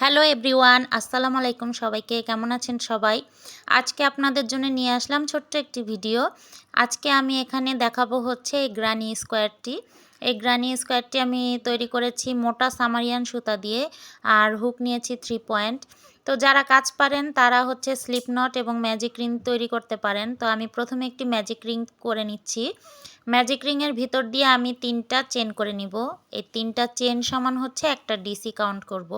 Hello everyone আসসালামু আলাইকুম সবাইকে। কেমন আছেন সবাই? আজকে আপনাদের জন্য নিয়ে আসলাম ছোট্ট একটি ভিডিও। আজকে আমি এখানে দেখাবো হচ্ছে এই গ্রানি স্কোয়ারটি এই গ্রানি স্কোয়ারটি আমি তৈরি করেছি মোটা সামারিয়ান সুতা দিয়ে আর হুক নিয়েছি থ্রি পয়েন্ট তো যারা কাজ পারেন, তারা হচ্ছে স্লিপ নট এবং ম্যাজিক রিং তৈরি করতে পারেন। তো আমি প্রথমে একটি ম্যাজিক রিং করে নিচ্ছি। ম্যাজিক রিংয়ের ভিতর দিয়ে আমি তিনটা চেন করে নিব। এই তিনটা চেন সমান হচ্ছে একটা ডিসি কাউন্ট করব।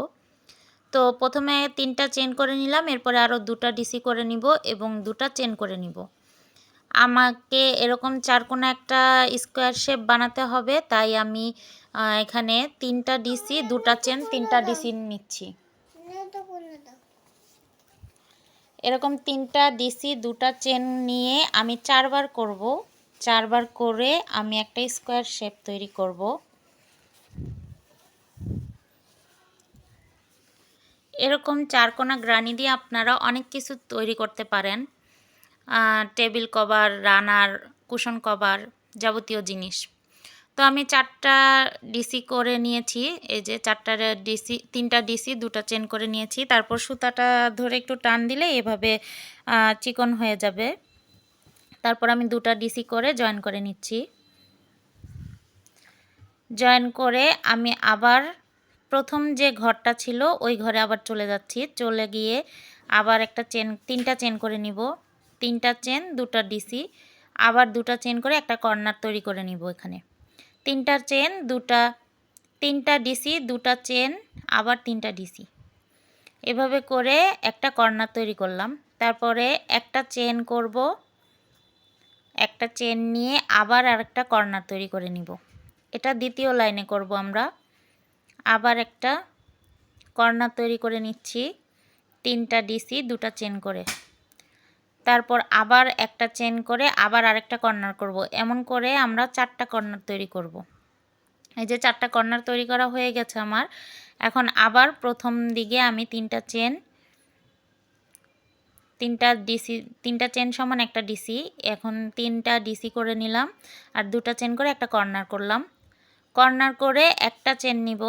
তো প্রথমে তিনটা চেন করে নিলাম, এরপরে আরও দুটা ডিসি করে নিব এবং দুটা চেন করে নিব। আমাকে এরকম চারকোনা একটা স্কোয়ার শেপ বানাতে হবে, তাই আমি এখানে তিনটা ডিসি দুটা চেন তিনটা ডিসি নিচ্ছি। এরকম তিনটা ডিসি দুটা চেন নিয়ে আমি চারবার করব। চারবার করে আমি একটা স্কোয়ার শেপ তৈরি করব। এরকম চারকোনা গ্রানি দিয়ে আপনারা অনেক কিছু তৈরি করতে পারেন। Table cover, runner, cushion cover যাবতীয় জিনিস। তো আমি চারটা ডিসি করে নিয়েছি, এই যে চারটা ডিসি, তিনটা ডিসি, দুটা চেন করে নিয়েছি। তারপর সুতাটা ধরে একটু টান দিলে এভাবে চিকন হয়ে যাবে। তারপর আমি দুটা ডিসি করে জয়েন করে নিচ্ছি। জয়েন করে আমি আবার প্রথম যে ঘরটা ছিল, ওই ঘরে আবার চলে যাচ্ছি। চলে গিয়ে আবার একটা চেন, তিনটা চেন করে নিব। তিনটা চেন, দুটা ডিসি আবার দুটা চেন করে একটা কর্নার তৈরি করে নিব এখানে। তিনটা চেন, দুটা, তিনটা ডিসি দুটা চেন, আবার তিনটা ডিসি এভাবে করে একটা কর্নার তৈরি করলাম। তারপরে একটা চেন করব। একটা চেন নিয়ে আবার আরেকটা কর্নার তৈরি করে নিব। এটা দ্বিতীয় লাইনে করব আমরা। আবার একটা কর্নার তৈরি করে নিচ্ছি, তিনটা ডিসি দুটা চেন করে। তারপর আবার একটা চেন করে আবার আরেকটা কর্নার করব। এমন করে আমরা চারটা কর্নার তৈরি করব। এই যে চারটা কর্নার তৈরি করা হয়ে গেছে আমার। এখন আবার প্রথম দিকে আমি তিনটা চেন তিনটা ডিসি তিনটা চেন সমান একটা ডিসি এখন তিনটা ডিসি করে নিলাম আর দুটা চেন করে একটা কর্নার করলাম। কর্নার করে একটা চেন নিব।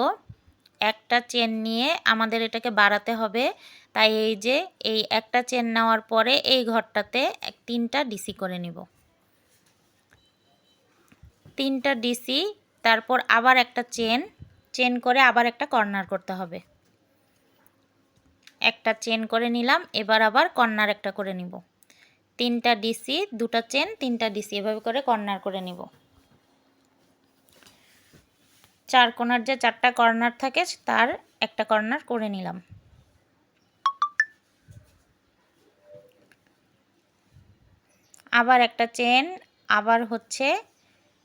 একটা চেন নিয়ে আমাদের এটাকে বাড়াতে হবে। তাই এই যে, এই একটা চেন নেওয়ার পরে এই ঘরটাতে তিনটা ডিসি করে নিব। তিনটা ডিসি তারপর আবার একটা চেন চেন করে আবার একটা কর্নার করতে হবে। একটা চেন করে নিলাম, এবার আবার কর্নার একটা করে নিব। তিনটা ডিসি দুটা চেন তিনটা ডিসি এভাবে করে কর্নার করে নিব। চার কোনার যে চারটা কর্নার থাকে, তার একটা কর্নার করে নিলাম। আবার একটা চেন, আবার হচ্ছে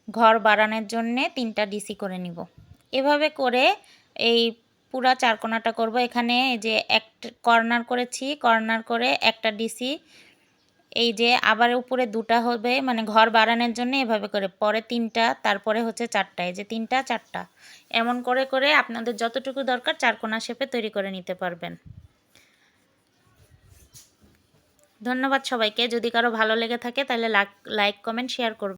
ঘর বাড়ানোর জন্যে তিনটা ডিসি করে নিব। এভাবে করে এই পুরা চার কোনাটা করব। এখানে যে এক কর্নার করেছি, কর্নার করে একটা ডিসি এই যে আবার উপরে দুটা হবে মানে ঘর বাড়ানোর জন্য এভাবে করে, পরে তিনটা, তারপরে হচ্ছে চারটা, এই যে তিনটা, চারটা। এমন করে করে আপনাদের যতটুকু দরকার চারকোনা শেপে তৈরি করে নিতে পারবেন। ধন্যবাদ সবাইকে, যদি কারও ভালো লেগে থাকে তাহলে লাইক, কমেন্ট, শেয়ার করবেন।